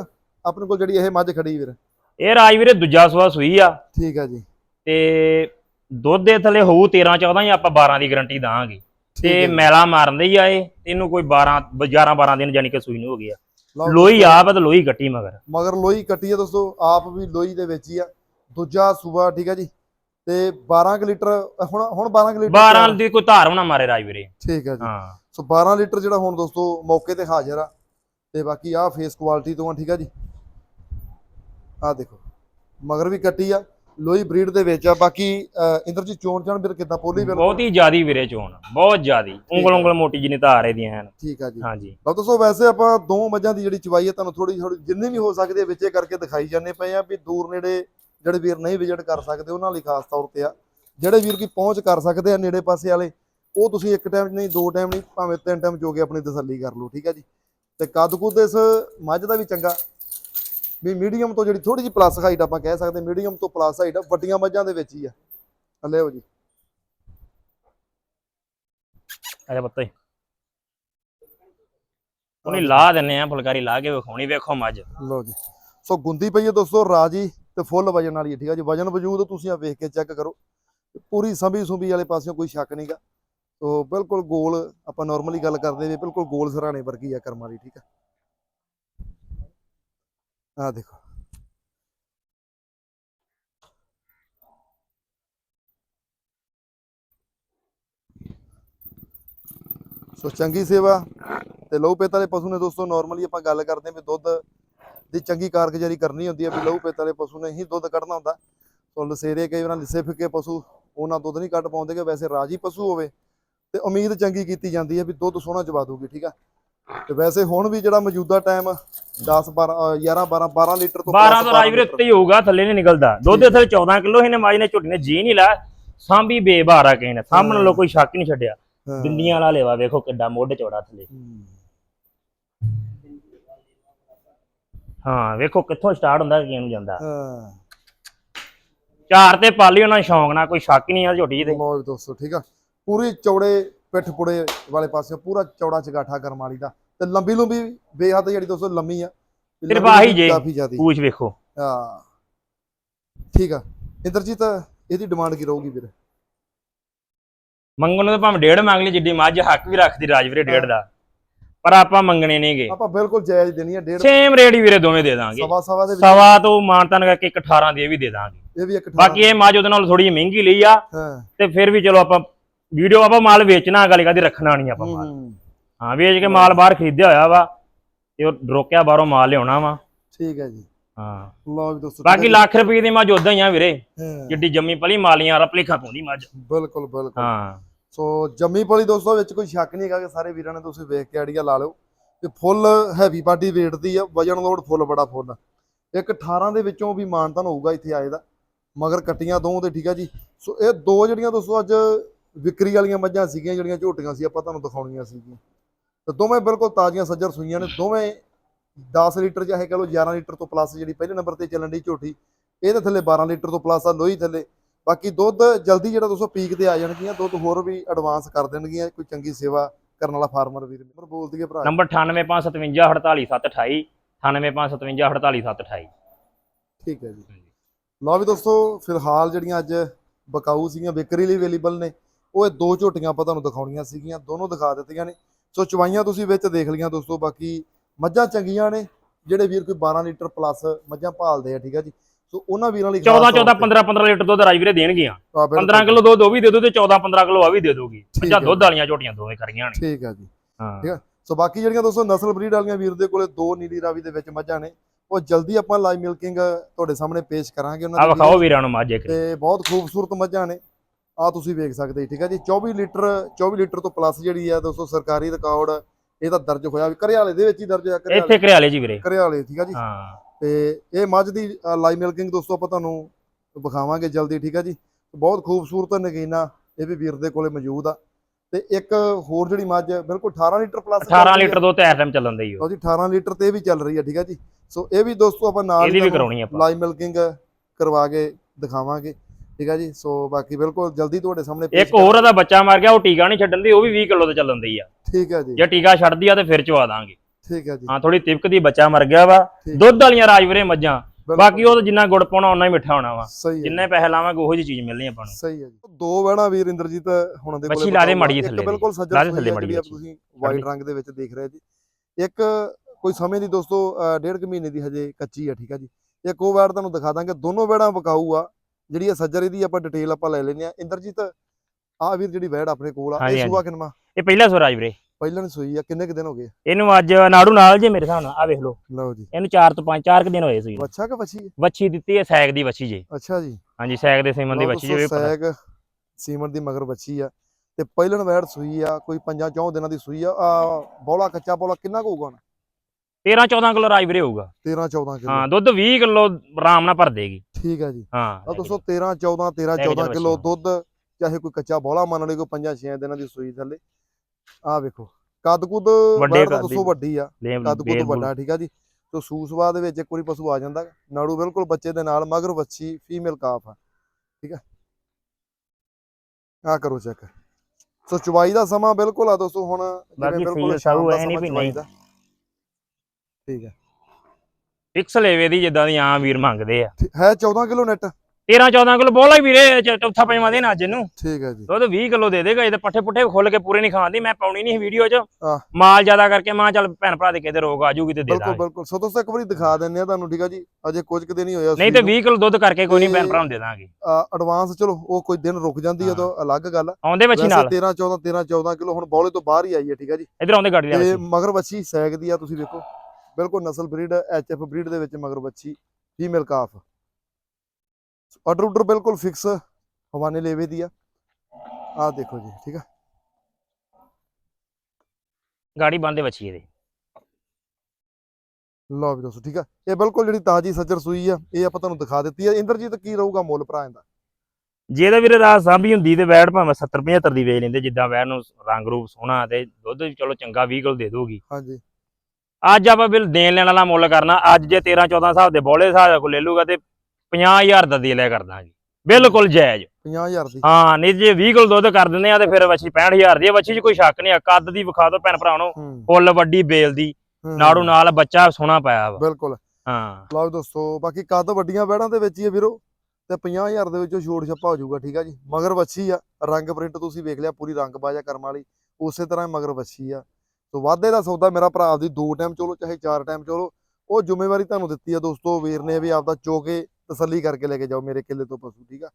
ਆਪਣੇ ਕੋਲ ਜਿਹੜੀ ਇਹ ਮੱਝ ਖੜੀ ਵੀਰ। ਇਹ ਰਾਜਵੀਰੇ ਦੂਜਾ ਸਵਾ ਸੂਈ ਆ। ਠੀਕ ਆ ਜੀ। ਤੇ ਦੁੱਧ ਦੇ ਥੱਲੇ ਹੋਊ 13 14 ਜਾਂ ਆਪਾਂ 12 ਦੀ ਗਾਰੰਟੀ ਦਾਂਗੇ। ਤੇ ਹੈ। ਮੈਲਾ ਮਾਰਨ ਦੇ ਹੀ ਆ ਇਹ ਇਹਨੂੰ ਕੋਈ 12 11 12 ਦਿਨ ਜਾਨੀ ਕਿ ਸੂਈ ਨੂੰ ਹੋ ਗਿਆ। ਲੋਈ ਆਪ ਆ ਤੇ ਲੋਈ ਕੱਟੀ ਮਗਰ। ਮਗਰ ਲੋਈ ਕੱਟੀ ਆ ਦੋਸਤੋ ਆਪ ਵੀ ਲੋਈ ਦੇ ਵਿੱਚ ਹੀ ਆ। ਦੂਜਾ ਸੂਬਾ ਠੀਕ ਆ ਜੀ। ਤੇ 12 ਕੁ ਲੀਟਰ ਹੁਣ ਹੁਣ 12 ਕੁ ਲੀਟਰ 12 ਦੀ ਕੋਈ ਧਾਰ ਨਾ ਮਾਰੇ ਰਾਜਵੀਰੇ ਠੀਕ ਆ ਜੀ। ਹਾਂ। ਸੋ 12 ਲੀਟਰ ਜਿਹੜਾ ਹੁਣ ਦੋਸਤੋ ਮੌਕੇ ਤੇ ਹਾਜ਼ਰ ਆ। ਤੇ ਬਾਕੀ ਆ ਫੇਸ ਕੁਆਲਿਟੀ ਤੋਂ ਆ ਠੀਕ ਆ ਜੀ। ਆ ਦੇਖੋ ਮਗਰ ਵੀ ਕੱਟੀ ਆ ਲੋਈ ਬਰੀਡ ਦੇ ਵਿੱਚ ਆ। ਬਾਕੀ ਅਹ, ਇੰਦਰ ਜੀ ਚੋਣ ਚਾਣ ਵੀਰ ਕਿਦਾਂ ਪੋਲੀ ਬਿਲਕੁਲ? ਬਹੁਤ ਹੀ ਜ਼ਿਆਦੀ ਵੀਰੇ ਚੋਣ ਬਹੁਤ ਜ਼ਿਆਦੀ। ਉਂਗਲ ਉਂਗਲ ਮੋਟੀ ਜਿਹੀ ਧਾਰ ਇਹਦੀਆਂ ਹਨ। ਠੀਕ ਆ ਜੀ। ਹਾਂਜੀ। ਲਓ ਦੋਸਤੋ ਵੈਸੇ ਆਪਾਂ ਦੋ ਮੱਝਾਂ ਦੀ ਜਿਹੜੀ ਚਵਾਈ ਹੈ ਤੁਹਾਨੂੰ ਥੋੜੀ ਥੋੜੀ ਜਿੰਨੀ ਵੀ ਹੋ ਸਕਦੀ ਹੈ ਵਿੱਚੇ ਕਰਕੇ ਦਿਖਾਈ ਜਾਂਦੇ ਪਏ ਆ ਵੀ ਦੂਰ ਨੇੜੇ ਜਿਹੜੇ ਵੀਰ ਨਹੀਂ ਵਿਜ਼ਿਟ ਕਰ ਸਕਦੇ ਉਹਨਾਂ ਲਈ ਖਾਸ ਤੌਰ ਤੇ ਆ। ਜਿਹੜੇ ਵੀਰ ਕੀ ਪਹੁੰਚ ਕਰ ਸਕਦੇ ਆ ਨੇੜੇ ਪਾਸੇ ਵਾਲੇ ਉਹ ਤੁਸੀਂ ਇੱਕ ਟਾਈਮ ਨਹੀਂ ਦੋ ਟਾਈਮ ਨਹੀਂ ਭਾਵੇਂ ਤਿੰਨ ਟਾਈਮ ਜੋਗੇ ਆਪਣੀ ਤਸੱਲੀ ਕਰ ਲਓ ਠੀਕ ਆ ਜੀ। ਤੇ ਕੱਦ ਕੁੱਦ ਇਸ ਮੱਝ ਦਾ ਵੀ ਚੰਗਾ। ਵੀ ਮੀਡੀਅਮ ਤੋਂ ਜਿਹੜੀ ਥੋੜੀ ਜਿਹੀ ਪਲੱਸ ਹਾਈਟ ਆਪਾਂ ਕਹਿ ਸਕਦੇ ਮੀਡੀਅਮ ਤੋਂ ਪਲੱਸ ਹਾਈਟ ਵੱਡੀਆਂ ਮੱਝਾਂ ਦੇ ਵਿੱਚ ਹੀ ਆ। ਹਲੇ ਹੋ ਜੀ। ਅਜਾ ਪੱਤੇ। ਉਹਨੇ ਲਾ ਦਿੰਨੇ ਆ ਫੁਲਕਾਰੀ ਲਾ ਕੇ ਵਿਖਾਉਣੀ ਵੇਖੋ ਮੱਝ। ਲਓ ਜੀ। ਸੋ ਗੁੰਦੀ ਪਈ ਹੈ ਦੋਸਤੋ ਰਾਜੀ ਤੇ ਫੁੱਲ ਵਜਨ ਵਾਲੀ ਠੀਕ ਹੈ ਜੀ। ਵਜਨ ਵਜੂਦ ਤੁਸੀਂ ਆ ਵੇਖ ਕੇ ਚੈੱਕ ਕਰੋ। ਪੂਰੀ ਸੰਭੀ ਸੁੰਭੀ ਵਾਲੇ ਪਾਸਿਓਂ ਕੋਈ ਸ਼ੱਕ ਨਹੀਂਗਾ ਸੋ ਬਿਲਕੁਲ ਗੋਲ ਆਪਾਂ ਨਾਰਮਲੀ ਗੱਲ ਕਰਦੇ ਵੀ ਬਿਲਕੁਲ ਗੋਲ ਸਰਾਣੇ ਵਰਗੀ ਆ ਕਰਮਾਂ ਦੀ, ਠੀਕ ਆ? ਆ ਦੇਖੋ। ਸੋ ਚੰਗੀ ਸੇਵਾ ਤੇ ਲਹੂ ਪੇਤ ਵਾਲੇ ਪਸ਼ੂ ਨੇ ਦੋਸਤੋ ਨਾਰਮਲੀ ਆਪਾਂ ਗੱਲ ਕਰਦੇ ਹਾਂ ਵੀ ਦੁੱਧ ਦੀ ਚੰਗੀ ਕਾਰਗੁਜ਼ਾਰੀ ਕਰਨੀ ਹੁੰਦੀ ਹੈ ਵੀ ਲਹੂ ਪੇਤ ਵਾਲੇ ਪਸ਼ੂ ਨੇ ਹੀ ਦੁੱਧ ਕੱਢਣਾ ਹੁੰਦਾ। ਸੋ ਲਸੇਰੇ ਕਈ ਵਾਰ ਲਿਸੇ ਫਿੱਕੇ ਪਸ਼ੂ, ਉਹਨਾਂ ਦੁੱਧ ਨਹੀਂ ਕੱਢ ਪਾਉਂਦੇ ਕਿ ਵੈਸੇ ਰਾਜੀ ਪਸ਼ੂ ਹੋਵੇ। ਤੇ ਉਮੀਦ ਚੰਗੀ ਕੀਤੀ ਜਾਂਦੀ ਹੈ ਵੀ ਦੁੱਧ ਸੋਹਣਾ ਚਵਾ ਦੂਗੀ ਠੀਕ ਆ? ਤੇ ਵੈਸੇ ਹੁਣ ਵੀ ਜਿਹੜਾ ਮੌਜੂਦਾ ਟਾਈਮ 10 12 11 12 12 ਲੀਟਰ ਤੋਂ 12 ਤੋਂ ਰਾਜਵੀਰੇ ਉੱਤੇ ਹੀ ਹੋਊਗਾ ਥੱਲੇ ਨਹੀਂ ਨਿਕਲਦਾ। ਦੁੱਧ ਦੇ ਥੱਲੇ 14 ਕਿਲੋ ਇਹਨੇ ਮਾਜ ਨੇ ਝੁੱਟੀ ਨੇ ਜੀ ਨਹੀਂ ਲਾ ਸਾਂਭੀ ਬੇਬਾਰਾ ਕਿਸੇ ਨੇ ਸਾਹਮਣੇ ਲੋ ਕੋਈ ਸ਼ੱਕ ਨਹੀਂ ਛੱਡਿਆ। ਬਿੰਦੀਆਂ ਵਾਲਾ ਲੇਵਾ ਵੇਖੋ ਕਿੱਡਾ ਮੁੱਢ ਚੌੜਾ ਥੱਲੇ। ਹੂੰ। ਵੇਖੋ ਕਿੱਥੋਂ ਸਟਾਰਟ ਹੁੰਦਾ ਕਿ ਨੂੰ ਜਾਂਦਾ। ਹਾਂ। ਚਾਰ ਤੇ ਪਾਲੀ ਉਹਨਾਂ ਨੂੰ ਸ਼ੌਂਕ ਨਾਲ ਕੋਈ ਸ਼ੱਕ ਨਹੀਂ ਆ ਝੋਟੀ ਲਓ ਜੀ ਦੋਸਤੋ ਠੀਕ ਆ? ਪੂਰੀ ਚੌੜੇ ਪਿੱਠ ਪੁੜੇ ਵਾਲੇ ਪਾਸੇ ਪੂਰਾ ਚੌੜਾ ਚਗਾਠਾ ਕਰਮ ਵਾਲੀ ਦਾ। ਤੇ ਲੰਬੀ ਲੰਬੀ ਬੇਹੱਦ ਜਿਹੜੀ ਦੋਸਤੋ ਲੰਮੀ ਆ। ਲੰਬੀ ਜੇ। ਕਾਫੀ ਜ਼ਿਆਦੀ। ਪੂਛ ਵੇਖੋ। ਹਾਂ। ਠੀਕ ਆ। ਇੰਦਰਜੀਤ ਇਹਦੀ ਡਿਮਾਂਡ ਕੀ ਰਹੂਗੀ ਵੀਰ ਮੰਗਣ ਨੂੰ ਤਾਂ ਭਾਵੇਂ ਡੇਢ ਮੰਗ ਲਈ ਜਿੱਡੀ ਮੱਝ ਹੱਕ ਵੀ ਰੱਖਦੀ ਰਾਜਵੀਰੇ ਡੇਢ ਦਾ। ਪਰ ਆਪਾਂ ਮੰਗਣੇ ਨਹੀਂਗੇ ਆਪਾਂ ਬਿਲਕੁਲ ਜਾਇਜ਼ ਦੇਣੀ ਆ ਡੇਢ ਸੇਮ ਰੇਟ ਹੀ ਵੀਰੇ ਦੋਵੇਂ ਦੇ ਦਾਂਗੇ। ਸਵਾ ਸਵਾ ਦੇ ਵਿੱਚ। ਸਵਾ ਤੋਂ ਮਾਨਤਨ ਕਰਕੇ ਇੱਕ 18 ਦੀ ਇਹ ਵੀ ਦੇ ਦਾਂਗੇ। ਇਹ ਵੀ ਇੱਕ ਅਠਾਰਾਂ- ਬਾਕੀ ਇਹ ਮੱਝ ਉਹਦੇ ਨਾਲ ਥੋੜੀ ਮਹਿੰਗੀ ਲਈ ਆ। ਤੇ ਫਿਰ ਵੀ ਚਲੋ ਆਪਾਂ ਵੀਡੀਓ ਆਪਾਂ ਮਾਲ ਵੇਚਣਾ ਗੱਲ ਕਦੀ ਰੱਖਣਾ ਨਹੀਂ ਆਪਾਂ ਮਾਲ। ਹੂੰ, ਹਾਂ ਵੇਚ ਕੇ ਮਾਲ ਬਾਹਰ ਖਰੀਦਿਆ ਹੋਇਆ ਵਾ ਤੇ ਉਹ ਰੋਕਿਆ ਬਾਹਰੋਂ ਮਾਲ ਲਿਆਉਣਾ ਵਾ। ਠੀਕ ਹੈ ਜੀ। ਹਾਂ। ਲਓ ਦੋਸਤੋ ਬਾਕੀ ਲੱਖ ਰੁਪਏ ਦੀ ਮੱਝ ਉਦਾਂ ਹੀ ਆ ਵੀਰੇ। ਹਾਂ, ਜਿੱਡੀ ਜੰਮੀ ਪਲੀ ਮਾਲੀਆਂ ਰਪਲੀਖਾ ਪਾਉਂਦੀ ਮੱਝ। ਬਿਲਕੁਲ ਬਿਲਕੁਲ। ਹਾਂ। ਸੋ ਜੰਮੀ ਪਲੀ ਦੋਸਤੋ ਵਿੱਚ ਕੋਈ ਸ਼ੱਕ ਨਹੀਂ ਹੈਗਾ ਕਿ ਸਾਰੇ ਵੀਰਾਂ ਨੇ ਤੁਸੀਂ ਵੇਖ ਕੇ ਆਈਡੀਆ ਲਾ ਲਿਓ। ਤੇ ਫੁੱਲ ਹੈਵੀ ਬਾਡੀ weight ਦੀ ਆ ਵਜਨ ਲੋਡ ਫੁੱਲ ਬੜਾ ਫੁੱਲ। ਇੱਕ 18 ਦੇ ਵਿੱਚੋਂ ਵੀ ਮਾਨਤਨ ਹੋਊਗਾ ਇੱਥੇ ਆਏ ਦਾ। ਮਗਰ ਕੱਟੀਆਂ ਦੋ ਤੇ ਠੀਕ ਆ ਜੀ। ਸੋ ਇਹ ਦੋ ਜਿਹੜੀਆਂ ਦੋਸਤੋ ਅੱਜ ਵਿਕਰੀ ਵਾਲੀਆਂ ਮੱਝਾਂ ਸੀਗੀਆਂ ਜਿਹੜੀਆਂ ਝੋਟੀਆਂ ਸੀ ਆਪਾਂ ਤੁਹਾਨੂੰ ਦਿਖਾਉਣੀਆਂ ਸੀਗੀਆਂ। ਤੇ ਦੋਵੇਂ ਬਿਲਕੁਲ ਤਾਜ਼ੀਆਂ ਸੱਜਰ ਸੂਈਆਂ ਨੇ ਦੋਵੇਂ 10 ਲੀਟਰ ਚਾਹੇ ਕਹ ਲਓ 11 ਲੀਟਰ ਤੋਂ ਪਲੱਸ ਜਿਹੜੀ ਪਹਿਲੇ ਨੰਬਰ ਤੇ ਚੱਲਣ ਦੀ ਝੋਟੀ ਇਹਦੇ ਥੱਲੇ 12 ਲੀਟਰ ਤੋਂ ਪਲੱਸ ਆ ਲੋਹੀ ਥੱਲੇ। ਬਾਕੀ ਦੁੱਧ ਜਲਦੀ ਜਿਹੜਾ ਦੋਸਤੋ ਪੀਕ ਤੇ ਆ ਜਾਣਗੀਆਂ ਦੁੱਧ ਹੋਰ ਵੀ ਐਡਵਾਂਸ ਕਰ ਦੇਣਗੀਆਂ ਕੋਈ ਚੰਗੀ ਸੇਵਾ ਕਰਨ ਵਾਲਾ ਫਾਰਮਰ ਵੀਰ। ਨੰਬਰ ਬੋਲ ਦਈਏ ਭਰਾ। ਨੰਬਰ 98557 48728 98557 48728 ਠੀਕ ਹੈ ਜੀ। ਲਓ ਵੀ ਦੋਸਤੋ ਫਿਲਹਾਲ ਜਿਹੜੀਆਂ ਅੱਜ ਬਕਾਊ ਸੀਗੀਆਂ ਵਿਕਰੀ ਲਈ ਅਵੇਲੇਬਲ ਨੇ। ਉਹ ਇਹ ਦੋ ਝੋਟੀਆਂ ਆਪਾਂ ਤੁਹਾਨੂੰ ਦਿਖਾਉਣੀਆਂ ਸੀਗੀਆਂ ਦੋਨੋਂ ਦਿਖਾ ਦਿੱਤੀਆਂ ਨੇ। ਸੋ ਚਵਾਈਆਂ ਤੁਸੀਂ ਵਿੱਚ ਦੇਖ ਲਈਆਂ ਦੋਸਤੋ ਬਾਕੀ ਮੱਝਾਂ ਚੰਗੀਆਂ ਨੇ ਜਿਹੜੇ ਵੀਰ ਕੋਈ 12 ਲੀਟਰ ਪਲੱਸ ਮੱਝਾਂ ਭਾਲਦੇ ਆ ਠੀਕ ਆ ਜੀ। ਸੋ ਉਹਨਾਂ ਵੀਰਾਂ ਲਈ 14 14 15 15 ਲੀਟਰ ਦੁੱਧ ਰਾਜ ਵੀਰੇ ਦੇਣਗੀਆਂ। 15 15 ਕਿਲੋ ਦੁੱਧ ਉਹ ਵੀ ਦੇ ਦੋ ਤੇ 14 15 ਕਿਲੋ ਆ ਵੀ ਦੇ ਦੋਗੀ। ਹੈ। ਦੁੱਧ ਵਾਲੀਆਂ ਝੋਟੀਆਂ ਦੋਵੇਂ ਕਰੀਆਂ ਨੇ। ਠੀਕ ਆ ਜੀ। ਹਾਂ। ਠੀਕ ਆ। ਸੋ ਬਾਕੀ ਜਿਹੜੀਆਂ ਦੋਸਤੋ ਨਸਲ ਬਰੀਡ ਵਾਲੀਆਂ ਵੀਰ ਦੇ ਕੋਲੇ ਦੋ ਨੀਲੀ ਰਾਵੀ ਦੇ ਵਿੱਚ ਮੱਝਾਂ ਨੇ ਉਹ ਜਲਦੀ ਆਪਾਂ ਲਾਈਵ ਮਿਲਕਿੰਗ ਤੁਹਾਡੇ ਸਾਹਮਣੇ ਪੇਸ਼ ਕਰਾਂਗੇ ਆ ਉਹਨਾਂ ਦੀ ਵਿਖਾਓ ਵੀਰਾਂ। ਨੂੰ ਮਾਝੇ ਕਰੀ ਤੇ ਬਹੁਤ ਖੂਬਸੂਰਤ ਮੱਝਾਂ ਨੇ। ਆ ਤੁਸੀਂ ਵੇਖ ਸਕਦੇ ਜੀ, ਠੀਕ ਹੈ ਜੀ। 24 ਲੀਟਰ 24 ਲੀਟਰ ਤੋਂ ਪਲੱਸ ਜਿਹੜੀ ਆ ਦੋਸਤੋ ਸਰਕਾਰੀ ਰਿਕਾਰਡ ਇਹ ਤਾਂ ਦਰਜ ਹੋਇਆ ਵੀ ਘਰਿਆਲੇ ਦੇ ਵਿੱਚ ਹੀ ਦਰਜ ਹੋਇਆ ਘਰਿਆਲੇ ਇੱਥੇ ਘਰਿਆਲੇ ਜੀ ਵੀਰੇ। ਘਰਿਆਲੇ ਠੀਕ ਆ ਜੀ। ਹਾਂ। ਤੇ ਇਹ ਮੱਝ ਦੀ ਲਾਈਵ ਮਿਲਕਿੰਗ ਦੋਸਤੋ ਆਪਾਂ ਤੁਹਾਨੂੰ ਵਿਖਾਵਾਂਗੇ ਜਲਦੀ ਠੀਕ ਆ ਜੀ। ਬਹੁਤ ਖੂਬਸੂਰਤ ਨਗੀਨਾ ਇਹ ਵੀ ਵੀਰ ਦੇ ਕੋਲੇ ਮੌਜੂਦ ਆ। ਤੇ ਇੱਕ ਹੋਰ ਜਿਹੜੀ ਮੱਝ ਬਿਲਕੁਲ 18 ਲੀਟਰ ਪਲੱਸ 18 ਲੀਟਰ ਦੁੱਧ ਇਸ ਟਾਈਮ ਚੱਲਣ ਦੀ ਉਹ। ਉਹਦੀ 18 ਲੀਟਰ ਤੇ ਇਹ ਵੀ ਚੱਲ ਰਹੀ ਹੈ ਠੀਕ ਆ ਜੀ। ਸੋ ਇਹ ਵੀ ਦੋਸਤੋ ਆਪਾਂ ਨਾਲ ਇਹਦੀ ਵੀ ਕਰਾਉਣੀ ਆਪਾਂ। ਲਾਈਵ ਮਿਲਕਿੰਗ ਕਰਵਾ ਕੇ ਦਿਖਾਵਾਂਗੇ। ਠੀਕ ਆ ਜੀ? ਸੋ ਬਾਕੀ ਬਿਲਕੁਲ ਜਲਦੀ ਤੁਹਾਡੇ ਸਾਹਮਣੇ ਇੱਕ ਹੋਰ ਇਹਦਾ ਬੱਚਾ ਮਰ ਗਿਆ ਉਹ ਟੀਕਾ ਨਹੀਂ ਛੱਡਣ ਦੀ ਉਹ ਵੀ 20 ਕਿਲੋ ਤੇ ਚੱਲਣ ਦੀ ਆ। ਠੀਕ ਹੈ ਜੀ। ਜੇ ਟੀਕਾ ਛੱਡਦੀ ਆ ਤੇ ਫਿਰ ਚਵਾ ਦਾਂਗੇ। ਠੀਕ ਹੈ ਜੀ। ਹਾਂ ਥੋੜੀ ਤਿਪਕਦੀ ਬੱਚਾ ਮਰ ਗਿਆ ਵਾ। ਦੁੱਧ ਵਾਲੀਆਂ ਰਾਜ ਵੀਰੇ ਮੱਝਾਂ। ਬਾਕੀ ਉਹ ਜਿੰਨਾ ਗੁੜ ਪਾਉਣਾ ਉਹਨਾਂ ਹੀ ਮਿੱਠਾ ਹੋਣਾ ਵਾ। ਜਿੰਨੇ ਪੈਸੇ ਲਾਵਾਂਗੇ ਉਹੋ ਜੀ ਚੀਜ਼ ਮਿਲਣੀ ਆਪਾਂ ਨੂੰ। ਸਹੀ ਹੈ ਜੀ। ਦੋ ਵਹਿਣਾ ਵੀਰ ਇੰਦਰਜੀਤ ਹੁਣਾਂ ਦੇ ਵੱਛੀ ਲਾ ਦੇ ਮਾੜੀ ਥੱਲੇ ਦੀ। ਬਿਲਕੁਲ ਦੇ ਸੂਈ ਥੱਲੇ ਮਾੜੀ ਆ। ਤੁਸੀਂ ਵਾਈਟ ਰੰਗ ਦੇ ਵਿੱਚ ਦੇਖ ਰਹੇ ਜੀ। ਇੱਕ ਕੋਈ ਸਮੇਂ ਦੀ ਦੋਸਤੋ ਡੇਢ ਕੁ ਮਹੀਨੇ ਦੀ ਹਜੇ ਕੱਚੀ ਆ ਠੀਕ ਆ ਜੀ। ਇੱਕ ਉਹ ਵੈੜ ਤੁਹਾਨੂੰ ਦਿਖਾ ਦਾਂਗੇ। ਦੋਨੋਂ ਵੈੜਾਂ ਵਿਕਾਊ ਆ। ਜਿਹੜੀ ਆ ਸੱਜਰ ਇਹਦੀ ਆਪਾਂ ਡਿਟੇਲ ਆਪਾਂ ਲੈ ਲੈਂਦੇ ਆ ਇੰਦਰਜੀਤ ਆ ਵੀਰ ਜਿਹੜੀ ਵੈੜ ਆਪਣੇ ਕੋਲ ਆ ਇਹ। ਸੂਆ ਕਿਨਮਾ ਇਹ ਪਹਿਲਾ ਸਵਰਾਜ ਵੀਰੇ। ਪਹਿਲਾਂ ਨਹੀਂ ਸੂਈ ਆ ਕਿੰਨੇ ਕੁ ਦਿਨ ਹੋ ਗਏ? ਇਹਨੂੰ ਅੱਜ ਨਾੜੂ ਨਾਲ ਜੇ ਮੇਰੇ ਹਿਸਾਬ ਨਾਲ ਆ ਵੇਖ ਲਓ। ਲਓ ਜੀ। ਇਹਨੂੰ 4 ਤੋਂ 5 4 ਦਿਨ ਹੋਏ ਸੀ ਬੱਚਾ ਕਿ ਬੱਚੀ ਵੱਛੀ ਦਿੱਤੀ ਹੈ ਸੈਗ ਦੀ ਵੱਛੀ ਜੇ। ਅੱਛਾ ਜੀ। ਹਾਂਜੀ ਸੈਗ ਦੇ ਸੀਮਨ ਦੀ ਵੱਛੀ ਜੇ ਸੈਗ ਸੀਮਨ ਦੀ ਮਗਰ ਬੱਚੀ ਆ। ਤੇ ਪਹਿਲਣ ਵੈੜ ਸੂਈ ਆ ਕੋਈ ਪੰਜਾਂ ਚੌਂ ਦਿਨਾਂ ਦੀ ਸੂਈ ਆ। ਆ ਬੋਲਾ ਕੱਚਾ ਬੋਲਾ ਕਿੰਨਾ ਕੁ ਹੋਊਗਾ ਹੁਣ? 13 14 ਕਿਲੋ ਰਾਜ ਵੀਰੇ ਹੋਊਗਾ। 13 14 ਕਿਲੋ। ਹਾਂ ਦੁੱਧ 20 ਕਿਲੋ ਆਰਾਮ ਨਾਲ ਭਰ ਦੇਗੀ। ਠੀਕ ਹੈ ਜੀ। ਹਾਂ ਆ ਦੋਸਤੋ 13 14 13 ਲੈ ਕੇ 14 ਚੱਲ ਕਿਲੋ। ਦੁੱਧ ਚਾਹੇ ਕੋਈ ਕੱਚਾ ਬੋਲਾ ਮੰਨ ਲਈ ਕੋਈ ਪੰਜਾਂ ਛੇ ਦਿਨਾਂ ਦੀ ਸੂਈ ਥੱਲੇ। ਆ ਵੇਖੋ ਕੱਦ ਕੁੱਦ ਤਾਂ। ਦੋਸਤੋ ਵੱਡੀ ਆ। ਕੱਦ ਕੁੱਦ ਵੱਡਾ ਠੀਕ ਆ ਜੀ। ਤੋ ਸੂਸਵਾ ਦੇ ਵਿੱਚ ਇੱਕ ਵਾਰੀ ਪਸ਼ੂ ਆ ਜਾਂਦਾ। ਨਾੜੂ ਬਿਲਕੁਲ ਬੱਚੇ ਦੇ ਨਾਲ ਮਗਰ ਵੱਛੀ ਫੀਮੇਲ ਕਾਫ ਆ। ਠੀਕ ਆ। ਆ ਕਰੋ ਚੈੱਕ। ਸੋ ਚੁਬਾਈ ਦਾ ਸਮਾਂ ਬਿਲਕੁਲ ਆ ਦੋਸਤੋ ਹੁਣ ਜਿਵੇਂ ਬਿਲਕੁਲ ਦਾ ਐ ਨੀ ਸਮਾਂ ਵੀ ਨਹੀਂ। ਠੀਕ ਹੈ ਫਿਕਸ ਲੇਵੇ ਦੀ ਜਿੱਦਾਂ ਦੀ ਆਮ ਵੀਰ ਮੰਗਦੇ ਆ। ਹੈ 14 ਕਿਲੋ ਨੈਟ? 13 14 ਕਿਲੋ ਬੋਲਾ ਹੀ ਵੀਰੇ ਚ- ਚੌਥਾ ਪੰਜਵਾਂ ਦਿਨ ਅੱਜ ਇਹਨੂੰ। ਠੀਕ ਹੈ ਜੀ। ਦੁੱਧ 20 ਕਿਲੋ ਦੇ ਦੇਗਾ ਇਹ ਤਾਂ ਪੱਠੇ ਪੁੱਠੇ ਖੁੱਲ ਕੇ ਪੂਰੇ ਨਹੀਂ ਖਾਂਦੀ ਮੈਂ ਪਾਉਣੀ ਨਹੀਂ ਵੀਡੀਓ 'ਚ। ਮਾਲ ਜ਼ਿਆਦਾ ਕਰਕੇ ਮਾਂ ਚੱਲ ਭੈਣ ਭਰਾ ਦੇ ਕਿਤੇ ਰੋਗ ਆ ਜੂਗੀ ਤੇ ਦੇ ਬਿਲਕੁਲ ਦਾਂਗੇ। ਬਿਲਕੁਲ। ਸੋ ਦੋਸਤੋ ਇੱਕ ਵਾਰੀ ਦਿਖਾ ਦਿੰਨੇ ਆ ਤੁਹਾਨੂੰ ਠੀਕ ਆ ਜੀ? ਅਜੇ ਕੁਝ ਕੁ ਦਿਨ ਹੀ ਹੋਇਆ ਨਹੀਂ ਤੇ 20 ਕਿਲੋ ਦੁੱਧ ਕਰਕੇ ਕੋਈ ਨਹੀਂ ਭੈਣ ਭਰਾ ਨੂੰ ਦੇ ਦਾਂਗੇ। ਐਡਵਾਂਸ ਚਲੋ ਉਹ ਕੋਈ ਦਿਨ ਰੁਕ ਜਾਂਦੀ ਹੈ ਹਾਂ। ਤਾਂ ਅਲੱਗ ਗੱਲ। ਆ ਆਉਂਦੇ ਬੱਚੀ ਵੈਸੇ ਨਾਲ। 13 14 13 14 ਕਿਲੋ ਹੁਣ ਬੌਲੇ ਤੋਂ ਬਾਹਰ ਹੀ ਆਈ ਹੈ ਠੀਕ ਆ ਜੀ। ਇਧਰ ਆਉਂਦੇ ਗਾੜੀ ਤੇ ਦੇ ਮਗਰ ਬੱਚੀ ਸੈਗ ਦੀ ਆ ਤੁਸੀਂ ਵੇਖੋ। ਬਿਲਕੁਲ ਨਸਲ ਬਰੀਡ ਐਚਐਫ ਬਰੀਡ ਦੇ ਵਿੱਚ ਮਗਰ ਬੱਚੀ ਫੀਮੇਲ ਕਾਫ। ਆਰਡਰ ਆਰਡਰ ਬਿਲਕੁਲ ਫਿਕਸ ਹਵਾਨੇ ਲੇਵੇ ਦੀ ਆ। ਆਹ ਦੇਖੋ ਜੀ ਠੀਕ ਆ। ਗਾੜੀ ਬੰਦੇ ਬੱਚੀ ਇਹਦੇ। ਲਓ ਵੀ ਦੋਸਤੋ ਠੀਕ ਆ। ਇਹ ਬਿਲਕੁਲ ਜਿਹੜੀ ਤਾਜੀ ਸੱਜਰ ਸੂਈ ਆ ਇਹ ਆਪਾਂ ਤੁਹਾਨੂੰ ਦਿਖਾ ਦਿੱਤੀ ਆ। ਇੰਦਰਜੀਤ ਕੀ ਰਹੂਗਾ ਮੁੱਲ ਭਰਾ ਇਹਦਾ? ਜੇ ਇਹਦਾ ਵੀਰੇ ਰਾਤ ਸਾਂਭੀ ਹੁੰਦੀ ਤੇ ਵੈੜ ਭਾਵੇਂ 70 75 ਦੀ ਵੇਚ ਲੈਂਦੇ ਜਿੱਦਾਂ ਵੈੜ ਨੂੰ ਰੰਗ ਰੂਪ ਸੋਹਣਾ ਤੇ ਦੁੱਧ ਵੀ ਚਲੋ ਚੰਗਾ 20 ਕਿਲੋ ਦੇ ਦੋਗੀ ਹਾਂਜੀ। ਅੱਜ ਆਪਾਂ ਬਿਲ ਦੇਣ ਲੈਣ ਵਾਲਾ ਮੁੱਲ ਕਰਨਾ ਅੱਜ ਜੇ 13 14 ਹਿਸਾਬ ਦੇ ਬੋਲੇ ਹਿਸਾਬ ਦਾ ਕੋਈ ਲੈ ਲੂਗਾ ਤੇ 50000 ਦਾ ਦੇ ਲਿਆ ਕਰ ਦਾਂਗੇ। ਬਿਲਕੁਲ ਜਾਇਜ਼। 50000 ਦੀ। ਹਾਂ ਨਹੀਂ ਜੇ 20 ਕਿਲੋ ਦੁੱਧ ਕਰ ਦਿੰਦੇ ਆ ਤੇ ਫਿਰ ਵੱਛੀ 65000 ਦੀ ਆ ਵੱਛੀ 'ਚ ਕੋਈ ਸ਼ੱਕ ਨਹੀਂ ਆ ਕੱਦ ਦੀ ਵਿਖਾ ਦਿਓ ਭੈਣ ਭਰਾ ਨੂੰ ਫੁੱਲ ਵੱਡੀ ਬੇਲ ਦੀ ਨਾੜੂ ਨਾਲ ਬੱਚਾ ਸੋਹਣਾ ਪਾਇਆ ਵਾ। ਬਿਲਕੁਲ। ਹਾਂ। ਲਓ ਜੀ ਦੋਸਤੋ ਬਾਕੀ ਕੱਦ ਵੱਡੀਆਂ ਵੈੜਾਂ ਦੇ ਵਿੱਚ ਹੀ ਆ ਵੀਰੋ ਤੇ 50000 ਦੇ ਵਿੱਚੋਂ ਛੋੜ ਛੱਪਾ ਹੋ ਜਾਊਗਾ ਠੀਕ ਆ ਜੀ? ਮਗਰ ਵੱਛੀ ਆ ਰੰਗ ਪ੍ਰਿੰਟ ਤੁਸੀਂ ਵੇਖ ਲਿਆ ਪੂਰੀ ਰੰਗ ਬਾਜਾ ਕਰਮ ਵਾਲੀ ਉਸੇ ਤਰ੍ਹਾਂ ਮਗਰ ਵੱਛੀ ਆ। ਸੋ ਵਾਧੇ ਦਾ ਸੌਦਾ ਮੇਰਾ ਭਰਾ ਆਪਦੀ ਦੋ ਟਾਈਮ ਚਲੋ ਚਾਹੇ ਚਾਰ ਟਾਈਮ ਚਲੋ। ਉਹ ਜ਼ਿੰਮੇਵਾਰੀ ਤੁਹਾਨੂੰ ਦਿੱਤੀ ਆ ਦੋਸਤੋ ਵੀਰ ਨੇ ਵੀ ਆਪਦਾ ਚੋ ਕੇ ਤਸੱਲੀ ਕਰਕੇ ਲੈ ਕੇ ਜਾਓ ਮੇਰੇ ਕਿੱਲੇ ਤੋਂ ਪਸ਼ੂ ਠੀਕ ਆ?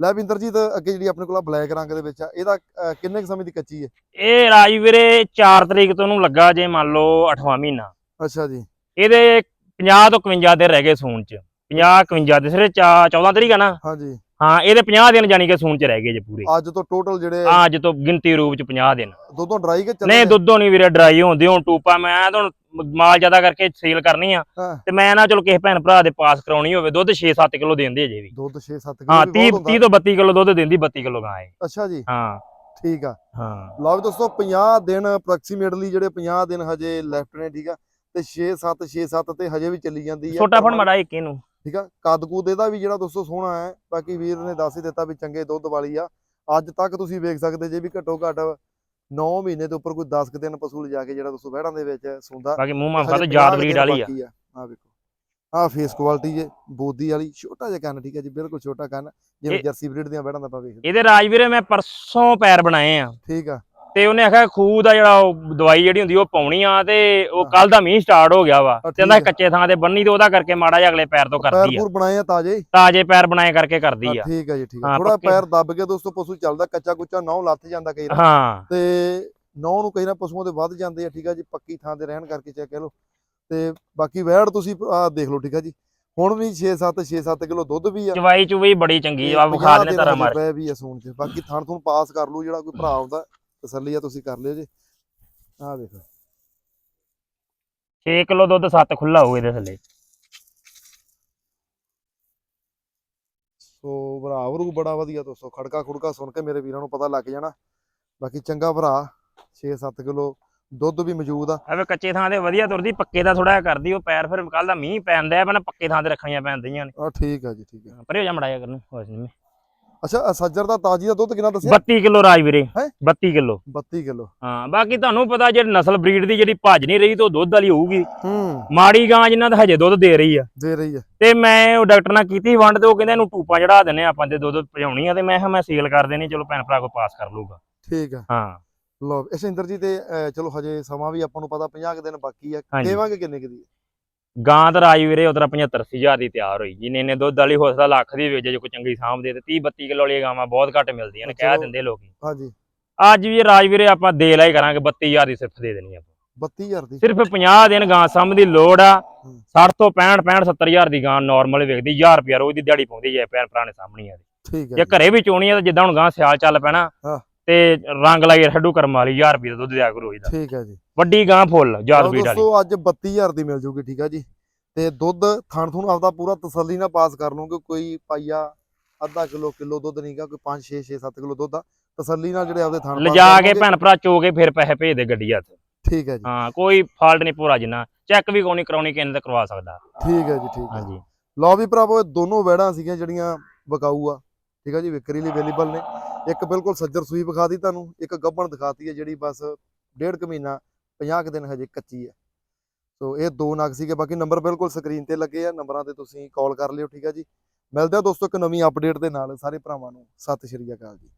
ਲੈ ਵੀ ਇੰਦਰਜੀਤ ਅੱਗੇ ਜਿਹੜੀ ਆਪਣੇ ਕੋਲ ਬਲੈਕ ਰੰਗ ਦੇ ਵਿੱਚ ਆ ਇਹਦਾ ਕਿੰਨੇ ਕੁ ਸਮੇਂ ਦੀ ਕੱਚੀ ਹੈ? ਇਹ ਰਾਜ ਵੀਰੇ 4 ਤਰੀਕ ਤੋਂ ਨੂੰ ਲੱਗਾ ਜੇ ਮੰਨ ਲਓ 8ਵਾਂ ਮਹੀਨਾ। ਅੱਛਾ ਜੀ। ਇਹਦੇ 50 ਤੋਂ 51 ਦਿਨ ਰਹਿ ਗਏ ਸੂਣ 'ਚ। 50 51 ਦੇ ਸਿਰੇ 14 ਤਰੀਕ ਆ ਨਾ। ਹਾਂਜੀ। ਹਾਂ ਇਹਦੇ 50 ਦਿਨ ਜਾਨੀ ਕਿ ਸੂਣ 'ਚ ਰਹਿ ਗਏ ਜੇ ਪੂਰੇ। ਅੱਜ ਤੋਂ ਟੋਟਲ ਜਿਹੜੇ ਆ ਅੱਜ ਤੋਂ ਗਿਣਤੀ ਰੂਪ 'ਚ 50 ਦਿਨ। ਦੁੱਧੋਂ ਡਰਾਈ ਕੇ ਚੱਲੇ ਨਹੀਂ ਦੁੱਧੋਂ ਨਹੀਂ ਵੀਰੇ ਡਰਾਈ ਹੁੰਦੇ ਹੁਣ ਟੂਪਾ ਮੈਂ ਤਾਂ ਹੁਣ ਮਾਲ ਜ਼ਿਆਦਾ ਕਰਕੇ ਸੇਲ ਕਰਨੀ ਆ। ਹਾਂ। ਤੇ ਮੈਂ ਨਾ ਚਲੋ ਕਿਸੇ ਭੈਣ ਭਰਾ ਦੇ ਪਾਸ ਕਰਾਉਣੀ ਹੋਵੇ ਦੁੱਧ 6-7 ਕਿਲੋ ਦਿੰਦੇ ਅਜੇ ਵੀ। ਦੁੱਧ 6-7 ਹਾਂ ਕਿਲੋ 30 30 ਤੋਂ 32 ਕਿਲੋ ਦੁੱਧ ਦਿੰਦੀ 32 ਕਿਲੋ ਗਾਂ ਇਹ। ਅੱਛਾ ਜੀ। ਹਾਂ। ਠੀਕ ਆ। ਹਾਂ। ਲਓ ਵੀ ਦੋਸਤੋ 50 ਦਿਨ ਅਪਰੋਕਸੀਮੇਟਲੀ ਜਿਹੜੇ 50 ਦਿਨ ਹਜੇ ਲੈਫਟ ਨੇ ਠੀਕ ਆ। ਤੇ 6 7 6 7 ਤੇ ਹਜੇ ਵੀ ਚੱਲੀ ਜਾਂਦੀ ਆ। ਛੋਟਾ ਫੜ ਮੜਾ ਇੱਕ ਇਹਨੂੰ। ਠੀਕ ਆ? ਕੱਦ ਕੂਦ ਇਹਦਾ ਵੀ ਜਿਹੜਾ ਦੋਸਤੋ ਸੋਹਣਾ ਹੈ ਬਾਕੀ ਵੀਰ ਨੇ ਦੱਸ ਹੀ ਦਿੱਤਾ ਵੀ ਚੰਗੇ ਦੁੱਧ ਵਾਲੀ ਆ। ਅੱਜ ਤੱਕ ਤੁਸੀਂ ਵੇਖ ਸਕਦੇ ਜੇ ਵੀ ਘੱਟੋ ਘੱਟ 9 ਮਹੀਨੇ ਦੇ ਉੱਪਰ ਕੋਈ 10 ਕੁ ਦਿਨ ਪਸ਼ੂ ਲਿਜਾ ਕੇ ਜਿਹੜਾ ਦੋਸਤੋ ਵਹਿੜਾਂ ਦੇ ਵਿੱਚ ਸੁੰਦਾ। ਬਾਕੀ ਮੂੰਹ ਮਾਂ ਹਜੇ ਖਾ ਤੇ 50 ਜਾਤ ਕੁ ਬਰੀਡ ਵਾਲੀ ਆ। ਆ। ਵੇਖੋ। ਆ ਫੇਸ ਕੁਆਲਿਟੀ ਜੇ ਬੋਦੀ ਵਾਲੀ ਛੋਟਾ ਜਿਹਾ ਕੰਨ ਠੀਕ ਹੈ ਜੀ ਬਿਲਕੁਲ ਛੋਟਾ ਕੰਨ। ਜਿਵੇਂ ਜਰਸੀ ਬਰੀਡ ਦੀਆਂ ਬੈੜਾਂ ਦਾ ਆਪਾਂ ਵੇਖਦੇ ਇਹਦੇ ਰਾਜ ਵੀਰੇ ਮੈਂ ਪਰਸੋਂ ਪੈਰ ਬਣਾਏ ਆ। ਠੀਕ ਆ। ਤੇ ਉਹਨੇ ਆਖਿਆ ਖੂਹ ਦਾ ਜਿਹੜਾ ਉਹ ਦਵਾਈ ਜਿਹੜੀ ਹੁੰਦੀ ਉਹ ਪਾਉਣੀ ਆ ਤੇ ਉਹ ਹਾਂ। ਕੱਲ ਦਾ ਮੀਂਹ ਸਟਾਰਟ ਹੋ ਗਿਆ ਵਾ। ਆ, ਕਹਿੰਦਾ। ਕੱਚੇ ਥਾਂ ਤੇ ਬੰਨੀ ਤੇ ਉਹਦਾ ਕਰਕੇ ਮਾੜਾ ਜਿਹਾ ਅਗਲੇ ਪੈਰ ਤੋਂ ਕਰਦੀ ਆ। ਪੂਰ ਬਣਾਏ ਆ ਤਾਜੇ? ਤਾਜੇ ਪੈਰ ਬਣਾਏ ਕਰਕੇ ਕਰਦੀ ਆ। ਠੀਕ ਆ ਜੀ ਠੀਕ ਆ। ਹਾਂ, ਥੋੜਾ। ਪੈਰ ਦੱਬ ਕੇ ਦੋਸਤੋ ਪਸ਼ੂ ਚੱਲਦਾ ਕੱਚਾ ਕੁੱਚਾ ਨੌ ਲੱਥ ਜਾਂਦਾ ਕਈ ਵਾਰ। ਹਾਂ। ਤੇ ਨੌ ਨੂੰ ਕਈ ਨਾ ਪਸ਼ੂਆਂ ਦੇ ਵੱਧ ਜਾਂਦੇ ਆ ਠੀਕ ਆ ਜੀ ਪੱਕੀ ਥਾਂ ਤੇ ਰਹਿਣ ਕਰਕੇ ਚਾਹੇ ਕਹਿ ਲਓ। ਤੇ ਬਾਕੀ ਵੈੜ ਤੁਸੀਂ ਆ ਦੇਖ ਲਓ ਠੀਕ ਆ ਜੀ। ਹੁਣ ਵੀ 6-7 6-7 ਕਿਲੋ ਦੁੱਧ ਵੀ ਆ। ਚਵਾਈ ਚੁਵਾਈ ਬੜੀ ਚੰਗੀ ਆ ਦੇ ਦਿਨ ਤਾਰਾ ਮਾਰ ਪਏ ਵੀ ਆ ਸੂਣ ਚ। ਬਾਕੀ ਥਣ ਤੁਹਾਨੂੰ ਪਾਸ ਕਰ ਲੂ ਜਿਹੜਾ ਕੋਈ ਭਰਾ ਆਉਂਦਾ। ਤਸੱਲੀ ਆ ਤੁਸੀਂ ਕਰ ਲਿਓ ਜੀ। ਆਹ ਦੇਖੋ 6 ਕਿਲੋ ਦੁੱਧ 7 ਖੁੱਲਾ ਹੋਊ ਇਹਦੇ ਥੱਲੇ। ਸੋ ਭਰਾ ਵਰੂ ਬੜਾ ਵਧੀਆ ਦੋਸਤੋ ਖੜਕਾ ਖੁੜਕਾ ਸੁਣ ਕੇ ਮੇਰੇ ਵੀਰਾਂ ਨੂੰ ਪਤਾ ਲੱਗ ਜਾਣਾ। ਬਾਕੀ ਚੰਗਾ ਭਰਾ 6-7 ਕਿਲੋ ਦੁੱਧ ਵੀ ਮੌਜੂਦ ਆ। ਐਵੇਂ ਕੱਚੇ ਥਾਂ ਤੇ ਵਧੀਆ ਤੁਰਦੀ ਪੱਕੇ ਦਾ ਥੋੜਾ ਜਿਹਾ ਕਰਦੀ ਉਹ ਪੈਰ ਫਿਰ ਕੱਲ ਦਾ ਮੀਂਹ ਪੈਂਦਾ ਪਹਿਲਾਂ ਪੱਕੇ ਥਾਂ ਤੇ ਰੱਖਣੀਆਂ ਪੈਂਦੀਆਂ ਨੇ। ਆ ਠੀਕ ਆ ਜੀ ਠੀਕ ਆ। ਪਰੇ ਹੋ ਜਾ ਮੜਾਇਆ ਕਰਨ ਹੋਸ਼ ਨਹੀਂ ਅੱਛਾ ਸੱਜਰ ਦਾ ਤਾਜੀ ਦਾ ਦੁੱਧ ਕਿੰਨਾ ਦੱਸਿਆ? 32 ਕਿਲੋ ਰਾਜ ਵੀਰੇ ਹੈਂ? 32 ਕਿਲੋ। 32 ਕਿਲੋ। ਹਾਂ ਬਾਕੀ ਤੁਹਾਨੂੰ ਪਤਾ ਜਿਹੜੀ ਨਸਲ ਬਰੀਡ ਦੀ ਜਿਹੜੀ ਭੱਜ ਨਹੀਂ ਰਹੀ ਤੇ ਦੁੱਧ ਵਾਲੀ ਹੋਊਗੀ। ਹੂੰ। ਮਾੜੀ ਗਾਂ ਜਿਨ੍ਹਾਂ ਦਾ ਹਜੇ ਦੁੱਧ ਦੇ ਰਹੀ ਆ। ਦੇ ਰਹੀ ਆ। ਤੇ ਮੈਂ ਉਹ ਡਾਕਟਰ ਨਾਲ ਕੀਤੀ ਵੰਡ ਤੇ ਉਹ ਕਹਿੰਦੇ ਇਹਨੂੰ ਟੂਪਾਂ ਚੜਾ ਦਿੰਨੇ ਆ ਆਪਾਂ ਤੇ ਦੁੱਧ ਭਜਾਉਣੀ ਆ ਤੇ ਮੈਂ ਕਿਹਾ ਮੈਂ ਸੀਲ ਕਰ ਦੇਣੀ ਚਲੋ ਭੈਣ ਭਰਾ ਕੋ ਪਾਸ ਕਰ ਲੂਗਾ ਠੀਕ ਆ। ਹਾਂ। ਲਓ ਇਸਿੰਦਰ ਜੀ ਤੇ ਚਲੋ ਹਜੇ ਸਮਾਂ ਵੀ ਆਪਾਂ ਨੂੰ ਪਤਾ 50 ਕੁ ਦਿਨ ਬਾਕੀ ਆ। ਦੇਵਾਂਗੇ ਕਿੰਨੇ ਕੁ ਦੀ? ਗਾਂ ਤਾਂ ਰਾਜ ਵੀਰੇ ਉਤਰਾ 75 ਹਜ਼ਾਰ ਦੀ ਤਿਆਰ ਹੋਈ ਜਿਨੇ ਨੇ ਦੁੱਧ ਵਾਲੀ ਹੋ ਸਕਦਾ ਲੱਖ ਦੀ ਵੇਚੇ ਜੇ ਕੋਈ ਚੰਗੀ ਸਾਂਭਦੇ ਤੇ 30 32 ਕਿਲੋ ਵਾਲੀਆਂ ਗਾਵਾਂ ਬਹੁਤ ਘੱਟ ਮਿਲਦੀਆਂ ਨੇ ਕਹਿ। ਦਿੰਦੇ ਲੋਕੀ ਹਾਂਜੀ। ਅੱਜ ਵੀ ਰਾਜ ਵੀਰੇ ਆਪਾਂ ਦੇ ਲਾਈ ਕਰਾਂਗੇ 32000 ਦੀ ਸਿਰਫ ਦੇ ਦੇਣੀ ਆਪਾਂ। 32000 ਦੀ? ਸਿਰਫ 50 ਦਿਨ ਗਾਂ ਸਾਂਭ ਦੀ ਲੋੜ ਆ। ਹੂੰ। 60 ਤੋਂ 65 65 70000 ਦੀ ਗਾਂ ਨਾਰਮਲ ਵੇਖਦੀ 1000 ਰੁਪਿਆ ਰੋਜ਼ ਦੀ ਦਿਹਾੜੀ ਪਾਉਂਦੀ ਜੇ ਭਰਾ ਨੇ ਸਾਹਮਣੀ ਆ ਠੀਕ ਜੇ ਹੈ ਘਰੇ ਵੀ ਚੋਣੀ ਆ ਤਾਂ ਜਿੱਦਾਂ ਹੁਣ ਗਾਂ ਸਿਆਲ ਚੱਲ ਪੈਣਾ ਹਾਂ। ਤੇ ਰੰਗ ਲਾਈ ਛੱਡੂ ਕਰਮ ਵਾਲੀ 1000 ਰੁਪਏ ਦਾ ਦੁੱਧ ਦਿਆ ਕਰੂ ਰੋਜ਼ ਦਾ ਠੀਕ ਹੈ ਜੀ। ਵੱਡੀ ਗਾਂ ਫੁੱਲ ਲਓ ਜਾਦ ਬੀਟ ਵਾਲੀ। ਦੋਸਤੋ ਅੱਜ 32000 ਦੀ ਮਿਲ ਜੂਗੀ ਠੀਕ ਆ ਜੀ। ਤੇ ਦੁੱਧ ਥਣ ਤੁਹਾਨੂੰ ਆਪਦਾ ਪੂਰਾ ਤਸੱਲੀ ਨਾਲ ਪਾਸ ਕਰ ਲਓਗੇ ਕੋਈ ਪਾਈਆ ਅੱਧਾ ਕਿਲੋ ਕਿਲੋ ਦੁੱਧ ਨਹੀਂਗਾ ਕੋਈ 5 6 6 7 ਕਿਲੋ ਦੁੱਧ ਆ। ਤਸੱਲੀ ਨਾਲ ਜਿਹੜੇ ਆਪਦੇ ਥਣ ਲਿਜਾ ਕੇ। ਭੈਣ ਭਰਾ ਚੋ ਕੇ ਫਿਰ ਪੈਸੇ ਭੇਜ ਦੇ ਗੱਡੀ ਹੱਥ। ਠੀਕ ਹੈ ਜੀ। ਹਾਂ ਕੋਈ ਫਾਲਟ ਨਹੀਂ ਪੂਰਾ ਜਿੰਨਾ। ਚੈੱਕ ਵੀ ਕੋਈ ਨਹੀਂ ਕਰਾਉਣੀ ਕਿਸੇ ਨੇ ਤਾਂ ਕਰਵਾ ਸਕਦਾ। ਠੀਕ ਹੈ ਜੀ ਠੀਕ ਹੈ। ਹਾਂਜੀ। ਲਓ ਵੀ ਭਰਾਵੋ ਇਹ ਦੋਨੋਂ ਵੈੜਾਂ ਸੀਗੀਆਂ ਜਿਹੜੀਆਂ ਵਿਕਾਊ ਆ ਠੀਕ ਆ ਜੀ ਵਿਕਰੀ ਲਈ ਅਵੇਲੇਬਲ ਨੇ। ਇੱਕ ਬਿਲਕੁਲ ਸੱਜਰ ਸੂਈ ਵਿਖਾ ਦਿੱਤੀ ਤੁਹਾਨੂੰ, ਇੱਕ ਗੱਭਣ ਦਿਖਾਤੀ ਹੈ ਜਿਹੜੀ ਬਸ ਡੇਢ ਕੁ ਮਹੀਨਾ 50 ਕੁ ਦਿਨ ਹਜੇ ਕੱਚੀ ਹੈ। ਸੋ ਇਹ ਦੋ ਨਗ ਸੀਗੇ, ਬਾਕੀ ਨੰਬਰ ਬਿਲਕੁਲ ਸਕਰੀਨ ਤੇ ਲੱਗੇ ਆ, ਨੰਬਰਾਂ ਤੇ ਤੁਸੀਂ ਕਾਲ ਕਰ ਲਿਓ, ਠੀਕ ਆ ਜੀ। ਮਿਲਦੇ ਆ ਦੋਸਤੋ ਇੱਕ ਨਵੀਂ ਅਪਡੇਟ ਦੇ ਨਾਲ, ਸਾਰੇ ਭਰਾਵਾਂ ਨੂੰ, ਸਤਿ ਸ਼੍ਰੀ ਅਕਾਲ ਜੀ।